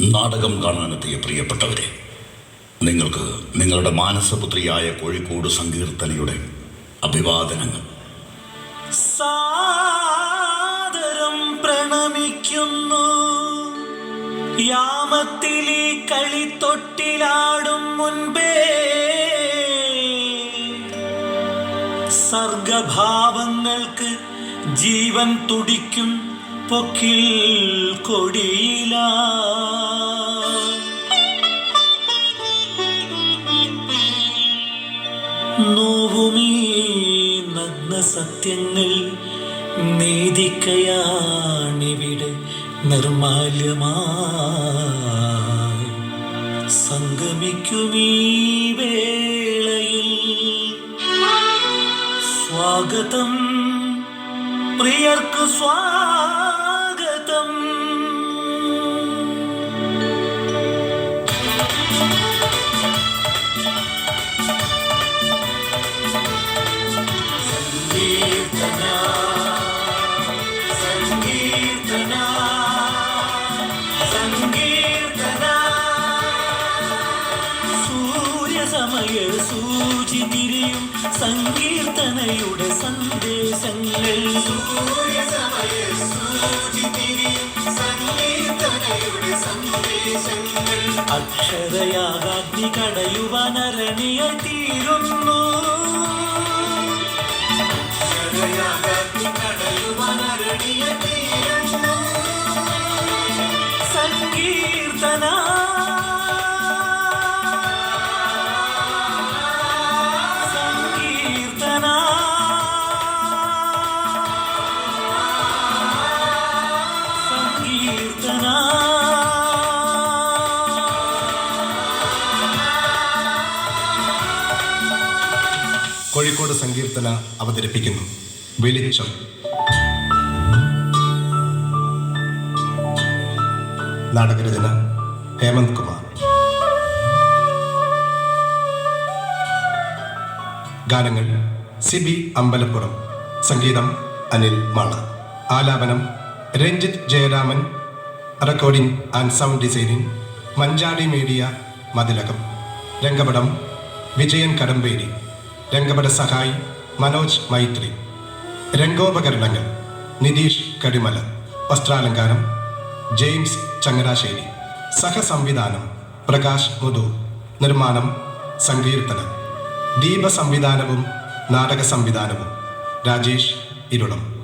നാടകം കാണാനെത്തിയ പ്രിയപ്പെട്ടവരെ നിങ്ങൾക്ക് നിങ്ങളുടെ മാനസപുത്രിയായ കോഴിക്കോട് സങ്കീർത്തനയുടെ അഭിവാദനങ്ങൾ. സാദരം പ്രണമിക്കുന്നു. യാമത്തിലെ കളിത്തൊട്ടിലാടും മുൻപേ. സർഗഭാവങ്ങൾക്ക് ജീവൻ തുടിക്കും. പൊക്കിൽ കൊടിയില. നോവുമീ നഗ്ന സത്യങ്ങൾ നീതിക്കയാണിവിടെ നിർമാല്യമായി. സംഗമിക്കുമീ വേളയിൽ സ്വാഗതം. പ്രിയർക്ക് സ്വാഗതം സൂര്യസമയ സൂചി തിരിയും സങ്കീർത്തനയുടെ സന്ദേശങ്ങൾ. സൂര്യസമയ സൂചി അക്ഷരയാഗാഗ്നി കടയുവാനരണിയ തീരുന്നു. സങ്കീർത്തന കോഴിക്കോട് സങ്കീർത്തന അവതരിപ്പിക്കുന്നു. വെളിച്ചം. നാടകരചന ഹേമന്ത് കുമാർ. ഗാനങ്ങൾ സിബി അമ്പലപ്പുറം സംഗീതം അനിൽ മാള. ആലാപനം Ranjith Jayaraman recording and sound designing Manjadi media Mathilakam. രംഗപടം Vijayan Kadamberi. രംഗപട സഹായി മനോജ് മൈത്രി. രംഗോപകരണങ്ങൾ നിതീഷ് കടിമല. വസ്ത്രാലങ്കാരം ജെയിംസ് ചങ്ങനാശ്ശേരി. സഹസംവിധാനം പ്രകാശ് മുതു. നിർമ്മാണം സങ്കീർത്തനം. ദീപ സംവിധാനവും നാടക സംവിധാനവും രാജേഷ് ഇരുളം.